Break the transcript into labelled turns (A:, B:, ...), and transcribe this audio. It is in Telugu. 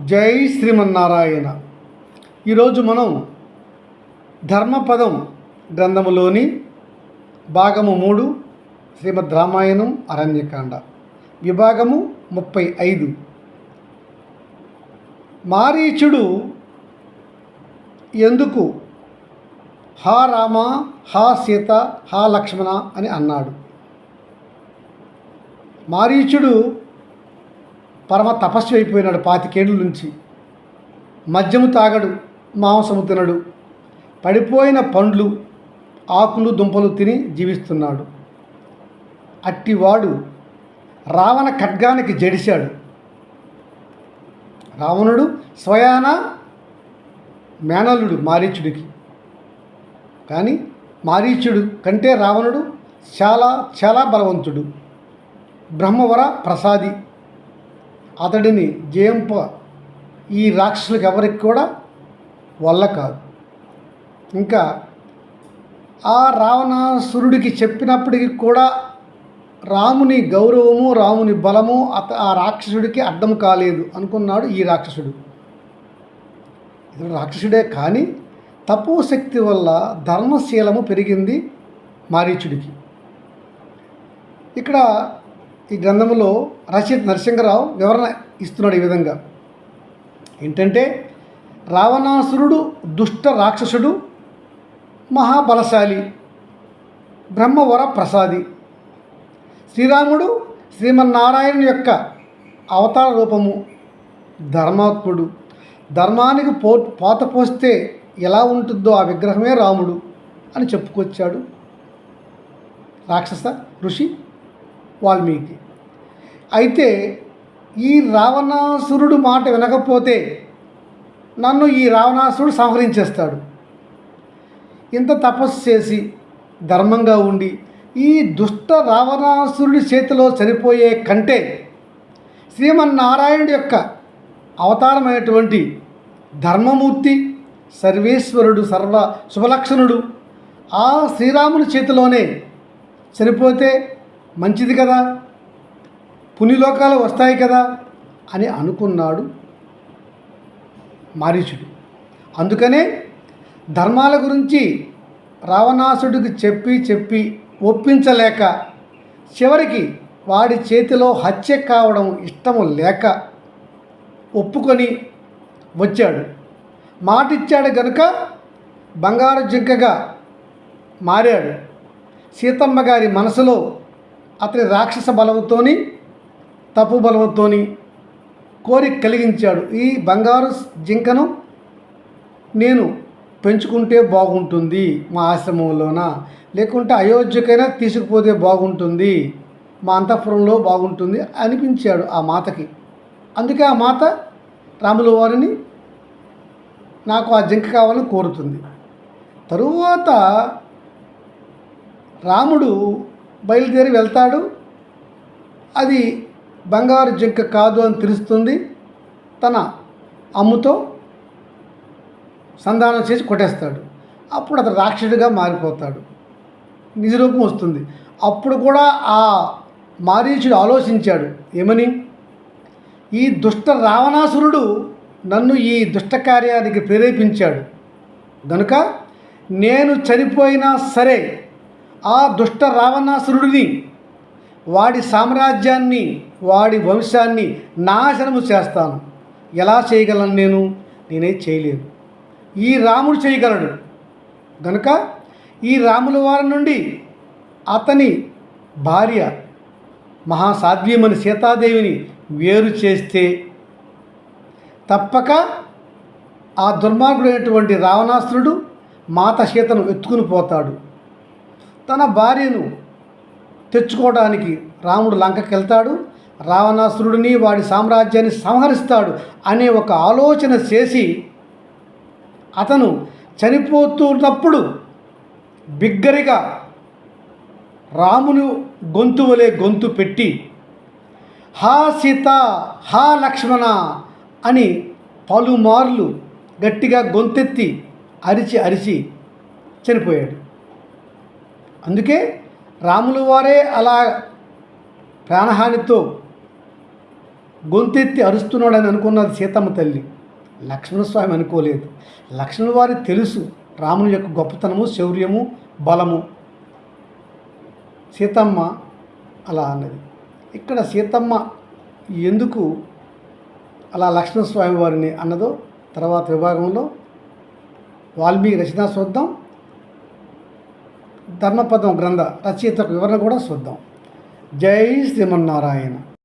A: జై శ్రీమన్నారాయణ. ఈరోజు మనం ధర్మపదం గ్రంథములోని భాగము మూడు శ్రీమద్ రామాయణం అరణ్యకాండ. విభాగము ముప్పై ఐదు. మారీచుడు ఎందుకు హా రామ హా సీత హా లక్ష్మణ అని అన్నాడు. మారీచుడు పరమ తపస్వి అయిపోయినాడు పాతికేళ్ళ నుంచి. మద్యము తాగడు మాంసము తినడు. పడిపోయిన పండ్లు ఆకులు దుంపలు తిని జీవిస్తున్నాడు. అట్టివాడు రావణ ఖడ్గానికి జడిశాడు. రావణుడు స్వయాన మేనల్లుడు మారీచుడికి. కానీ మారీచుడు కంటే రావణుడు చాలా చాలా బలవంతుడు. బ్రహ్మవర ప్రసాది అతడిని జయంప ఈ రాక్షసులకు ఎవరికి కూడా వల్ల కాదు. ఇంకా ఆ రావణాసురుడికి చెప్పినప్పటికీ కూడా రాముని గౌరవము రాముని బలము అత ఆ రాక్షసుడికి అడ్డం కాలేదు అనుకున్నాడు ఈ రాక్షసుడు. ఇతడు రాక్షసుడే కానీ తపో శక్తి వల్ల ధర్మశీలము పెరిగింది మారీచుడికి. ఇక్కడ ఈ గ్రంథంలో రచిత్ నరసింహరావు వివరణ ఇస్తున్నాడు ఈ విధంగా. ఏంటంటే రావణాసురుడు దుష్ట రాక్షసుడు మహాబలశాలి బ్రహ్మవర ప్రసాది. శ్రీరాముడు శ్రీమన్నారాయణ యొక్క అవతార రూపము ధర్మాత్ముడు. ధర్మానికి పో పోత పోస్తే ఎలా ఉంటుందో ఆ విగ్రహమే రాముడు అని చెప్పుకొచ్చాడు రాక్షస ఋషి. వాల్మీకి. అయితే ఈ రావణాసురుడు మాట వినకపోతే నన్ను ఈ రావణాసురుడు సంహరించేస్తాడు. ఇంత తపస్సు చేసి ధర్మంగా ఉండి ఈ దుష్ట రావణాసురుడి చేతిలో చనిపోయే కంటే శ్రీమన్నారాయణుడి యొక్క అవతారమైనటువంటి ధర్మమూర్తి సర్వేశ్వరుడు సర్వ శుభలక్షణుడు ఆ శ్రీరాముని చేతిలోనే చనిపోతే మంచిది కదా? పునిలోకాలు వస్తాయి కదా? అని అనుకున్నాడు మారీచుడు. అందుకనే ధర్మాల గురించి రావణాసుడికి చెప్పి చెప్పి ఒప్పించలేక చివరికి వాడి చేతిలో హత్య కావడం ఇష్టము లేక ఒప్పుకొని వచ్చాడు. మాటిచ్చాడు గనుక బంగారు జింకగా మారాడు. సీతమ్మ గారి మనసులో అతని రాక్షస బలంతోని తప్పు బలంతోని కోరిక కలిగించాడు. ఈ బంగారు జింకను నేను పెంచుకుంటే బాగుంటుంది మా ఆశ్రమంలోన. లేకుంటే అయోధ్యకైనా తీసుకుపోతే బాగుంటుంది మా అంతఃపురంలో బాగుంటుంది అనిపించాడు ఆ మాతకి. అందుకే ఆ మాత రాముల వారిని నాకు ఆ జింక కావాలని కోరుతుంది. తరువాత రాముడు బయలుదేరి వెళ్తాడు. అది బంగారు జింక కాదు అని తెలుస్తుంది. తన అమ్ముతో సంధానం చేసి కొట్టేస్తాడు. అప్పుడు అతను రాక్షసుడిగా మారిపోతాడు. నిజరూపం వస్తుంది. అప్పుడు కూడా ఆ మారీచుడు ఆలోచించాడు. ఏమని? ఈ దుష్ట రావణాసురుడు నన్ను ఈ దుష్ట కార్యానికి ప్రేరేపించాడు. గనుక నేను చనిపోయినా సరే ఆ దుష్ట రావణాసురుడిని వాడి సామ్రాజ్యాన్ని వాడి వంశాన్ని నాశనము చేస్తాను. ఎలా చేయగలను నేను? నేనే చేయలేను. ఈ రాముడు చేయగలడు. గనుక ఈ రాముల వారి నుండి అతని భార్య మహాసాధ్వీమని సీతాదేవిని వేరు చేస్తే తప్పక ఆ దుర్మార్గుడైనటువంటి రావణాసురుడు మాత సీతను ఎత్తుకుని పోతాడు. తన భార్యను తెచ్చుకోవడానికి రాముడు లంకకి వెళ్తాడు రావణాసురుడిని వాడి సామ్రాజ్యాన్ని సంహరిస్తాడు అనే ఒక ఆలోచన చేసి అతను చనిపోతున్నప్పుడు బిగ్గరిగా రాముని గొంతు వలె గొంతు పెట్టి హా సీత హా లక్ష్మణ అని పలుమార్లు గట్టిగా గొంతెత్తి అరిచి అరిచి చనిపోయాడు. అందుకే రాములు వారే అలా ప్రాణహానితో గొంతెత్తి అరుస్తున్నాడని అనుకున్నది సీతమ్మ తల్లి. లక్ష్మణస్వామి అనుకోలేదు. లక్ష్మణ వారి తెలుసు రాముని యొక్క గొప్పతనము శౌర్యము బలము. సీతమ్మ అలా అన్నది. ఇక్కడ సీతమ్మ ఎందుకు అలా లక్ష్మణస్వామి వారిని అన్నదో తర్వాత విభాగంలో వాల్మీకి రచన చూద్దాం. ధర్మపదం గ్రంథ రచయిత వివరణ కూడా చూద్దాం. జై శ్రీమన్నారాయణ.